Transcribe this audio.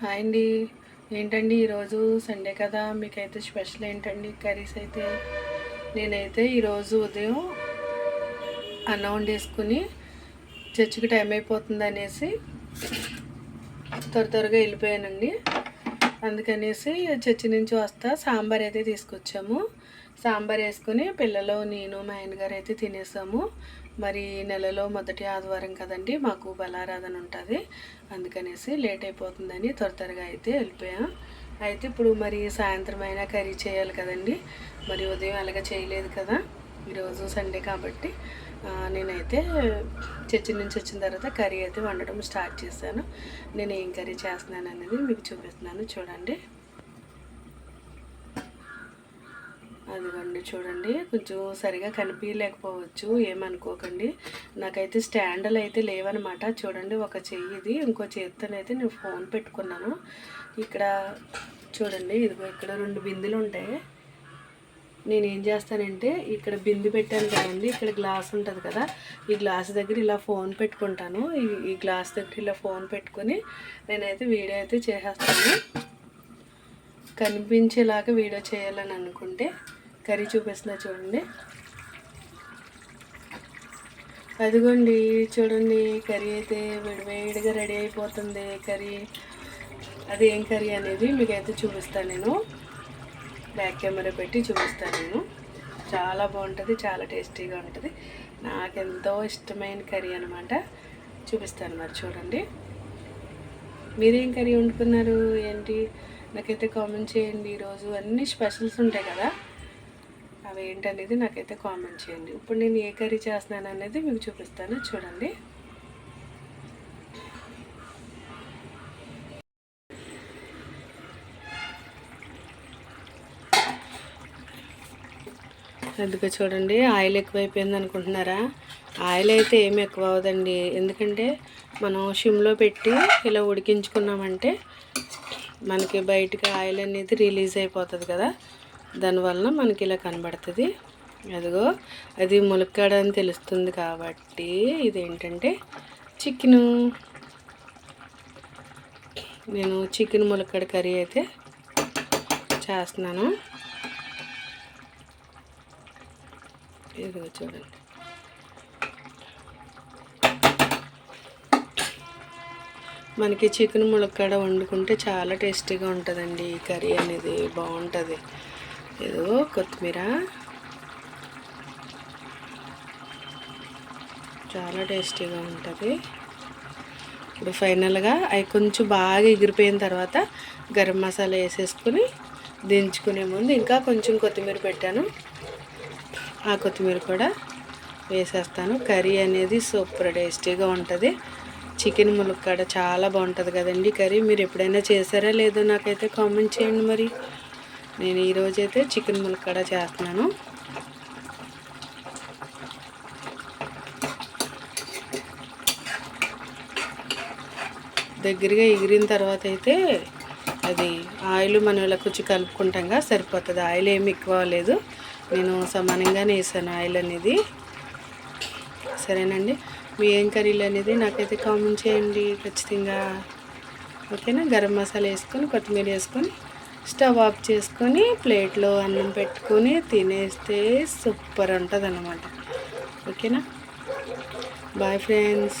Hi అండి. ఏంటండి ఈరోజు సండే కదా మీకైతే స్పెషల్ ఏంటండి కర్రీస్ అయితే? నేనైతే ఈరోజు ఉదయం అన్నం వండేసుకుని చర్చికి టైం అయిపోతుంది అనేసి త్వర త్వరగా వెళ్ళిపోయానండి. అందుకనేసి చర్చి నుంచి వస్తా సాంబార్ అయితే తీసుకొచ్చాము. సాంబార్ వేసుకుని పిల్లలు నేను మా ఆయనగారు అయితే తినేసాము. మరి నెలలో మొదటి ఆదివారం కదండి మాకు బలారాధన ఉంటుంది. అందుకనేసి లేట్ అయిపోతుందని త్వర త్వరగా అయితే వెళ్ళిపోయాం. అయితే ఇప్పుడు మరి సాయంత్రం అయినా కర్రీ చేయాలి కదండి మరి ఉదయం అలాగ చేయలేదు కదా. ఈరోజు సండే కాబట్టి నేనైతే చర్చి నుంచి వచ్చిన తర్వాత కర్రీ అయితే వండడం స్టార్ట్ చేశాను. నేను ఏం కర్రీ చేస్తున్నాను అనేది మీకు చూపిస్తున్నాను. చూడండి. అదిగోండి చూడండి. కొంచెం సరిగా కనిపించలేకపోవచ్చు ఏమనుకోకండి. నాకైతే స్టాండ్లు అయితే లేవనమాట. చూడండి ఒక చెయ్యిది ఇంకో చేతితోనైతే నేను ఫోన్ పెట్టుకున్నాను. ఇక్కడ చూడండి ఇదిగో ఇక్కడ రెండు బిందులు ఉంటాయి. నేను ఏం చేస్తానంటే ఇక్కడ బిందు పెట్టాను కదండి ఇక్కడ గ్లాస్ ఉంటుంది కదా ఈ గ్లాస్ దగ్గర ఇలా ఫోన్ పెట్టుకుంటాను. ఈ ఈ గ్లాస్ దగ్గర ఇలా ఫోన్ పెట్టుకొని నేనైతే వీడియో అయితే చేసేస్తాను. కనిపించేలాగా వీడియో చేయాలని అనుకుంటే కర్రీ చూపిస్తున్నా చూడండి. అదిగోండి చూడండి కర్రీ అయితే వేడివేడిగా రెడీ అయిపోతుంది. కర్రీ అది ఏం కర్రీ అనేది మీకైతే చూపిస్తాను నేను. బ్యాక్ కెమెరా పెట్టి చూపిస్తాను నేను. చాలా బాగుంటుంది చాలా టేస్టీగా ఉంటుంది. నాకెంతో ఇష్టమైన కర్రీ అనమాట చూపిస్తాను మరి చూడండి. మీరేం కర్రీ వండుకున్నారు? ఏంటి? నాకైతే కామెంట్ చేయండి ఈరోజు. అన్ని స్పెషల్స్ ఉంటాయి కదా. అవి ఏంటనేది నాకైతే కామెంట్ చేయండి. ఇప్పుడు నేను ఏ కర్రీ చేస్తున్నాను అనేది మీకు చూపిస్తాను. చూడండి. ఎందుకు చూడండి. ఆయిల్ ఎక్కువైపోయింది అనుకుంటున్నారా? ఆయిల్ అయితే ఏమి ఎక్కువ అవ్వదండి ఎందుకంటే మనం షిమ్లో పెట్టి ఇలా ఉడికించుకున్నామంటే మనకి బయటకి ఆయిల్ అనేది రిలీజ్ అయిపోతుంది కదా. దానివల్ల మనకి ఇలా కనబడుతుంది. అదిగో అది ములక్కాడ అని తెలుస్తుంది కాబట్టి ఇదేంటంటే చికెను. నేను చికెన్ ములక్కాడ కర్రీ అయితే చేస్తున్నాను. ఇదిగో చూడండి. మనకి చికెన్ ములక్కాడ వండుకుంటే చాలా టేస్టీగా ఉంటుందండి. ఈ కర్రీ అనేది బాగుంటుంది. ఏదో కొత్తిమీర. చాలా టేస్టీగా ఉంటుంది. ఇప్పుడు ఫైనల్గా అవి కొంచెం బాగా ఎగిరిపోయిన తర్వాత గరం మసాలా వేసేసుకుని దించుకునే ముందు ఇంకా కొంచెం కొత్తిమీర పెట్టాను. ఆ కొత్తిమీర కూడా వేసేస్తాను. కర్రీ అనేది సూపర్ టేస్టీగా ఉంటుంది. చికెన్ ములక్కాడ చాలా బాగుంటుంది కదండి కర్రీ. మీరు ఎప్పుడైనా చేశారా లేదో నాకైతే కామెంట్ చేయండి మరి. నేను ఈరోజైతే చికెన్ ములక్కాడ చేస్తున్నాను. దగ్గరగా ఎగిరిన తర్వాత అయితే అది ఆయిల్ మనం ఇలా కొంచెం కలుపుకుంటాం సరిపోతుంది. ఆయిల్ ఏమి ఎక్కువ లేదు. నేను సమానంగానే వేసాను ఆయిల్ అనేది. సరేనండి? మీ ఏం కర్రీలు అనేది నాకైతే కామెంట్ చేయండి ఖచ్చితంగా. ఓకేనా? గరం మసాలా వేసుకొని కొత్తిమీర వేసుకొని స్టవ్ ఆఫ్ చేసుకొని ప్లేట్లో అన్నం పెట్టుకొని తినేస్తే సూపర్ ఉంటుంది అన్నమాట ఓకేనా? Bye friends.